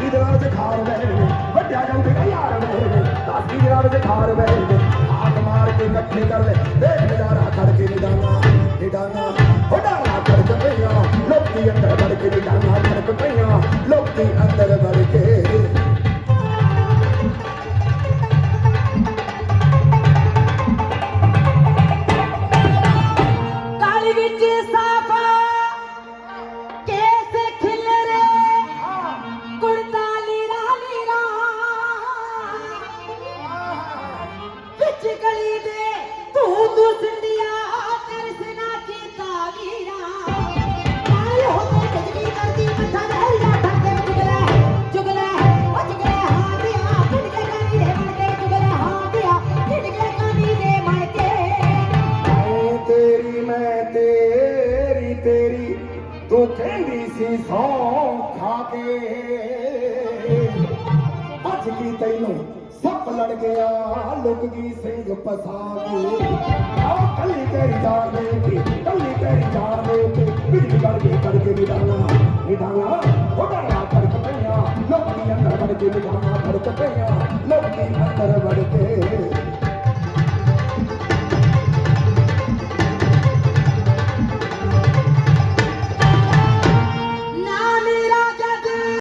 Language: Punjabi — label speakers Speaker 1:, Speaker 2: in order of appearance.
Speaker 1: ਦਾਸੀ
Speaker 2: ਦੇ ਨਾਲ ਖਾਰ ਬੈਠੇ ਵੱਡਿਆ ਜਾਂਦੇ ਨਾ ਯਾਰ ਮੇਰੇ ਦਾਸੀ ਦੇ ਨਾਲ ਖਾਰ ਬੈਠੇ ਹਾਕ ਮਾਰ ਕੇ ਇਕੱਠੇ ਕਰ ਲੈ ਦੇਖ ਨਜ਼ਾਰਾ ਕਰਕੇ ਨਿਦਾਨਾ ਨਿਦਾਨਾ ਹੋ ਡਾਲਾ ਕਰ ਜੰਮਿਆ ਲੋਕੀ ਅੰਦਰ ਵੜ ਕੇ ਨਿਦਾਨਾ ਕਰ ਪਈਆਂ ਲੋਕੀ
Speaker 1: ਅੰਦਰ ਤੇਰੀ ਮੈਂ ਤੇਰੀ ਤੇਰੀ ਤੂੰ ਕਹਿੰਦੀ ਸੀ ਸੌ ਖਾ ਕੇ। ਅੱਜ ਕੀ ਤੈਨੂੰ ਸੱਪ ਲੜ ਗਿਆ ਲੁਕ ਗਈ ਸਿੰਘ ਫਸਾ ਆਓ ਕੱਲੀ ਤੇਰੀ ਜਾਨ ਦੇ ਕੇ ਕੱਲੀ ਤੇਰੀ ਜਾਨ ਦੇ ਕੇ ਬਿਜਲੀ ਕਰ ਕੇ ਕਰਕੇ ਨਿਡਾਣਾ ਨਿਡਾਣਾ ਹੋਣਾ ਕਰਕੇ ਪਈਆਂ, ਲੋਕੀ ਅੰਦਰ ਵੜ ਕੇ ਨਿਡਾਣਾ ਫੜਕ ਪਈਆਂ, ਲੋਕੀ ਅੰਦਰ ਵੜ ਕੇ।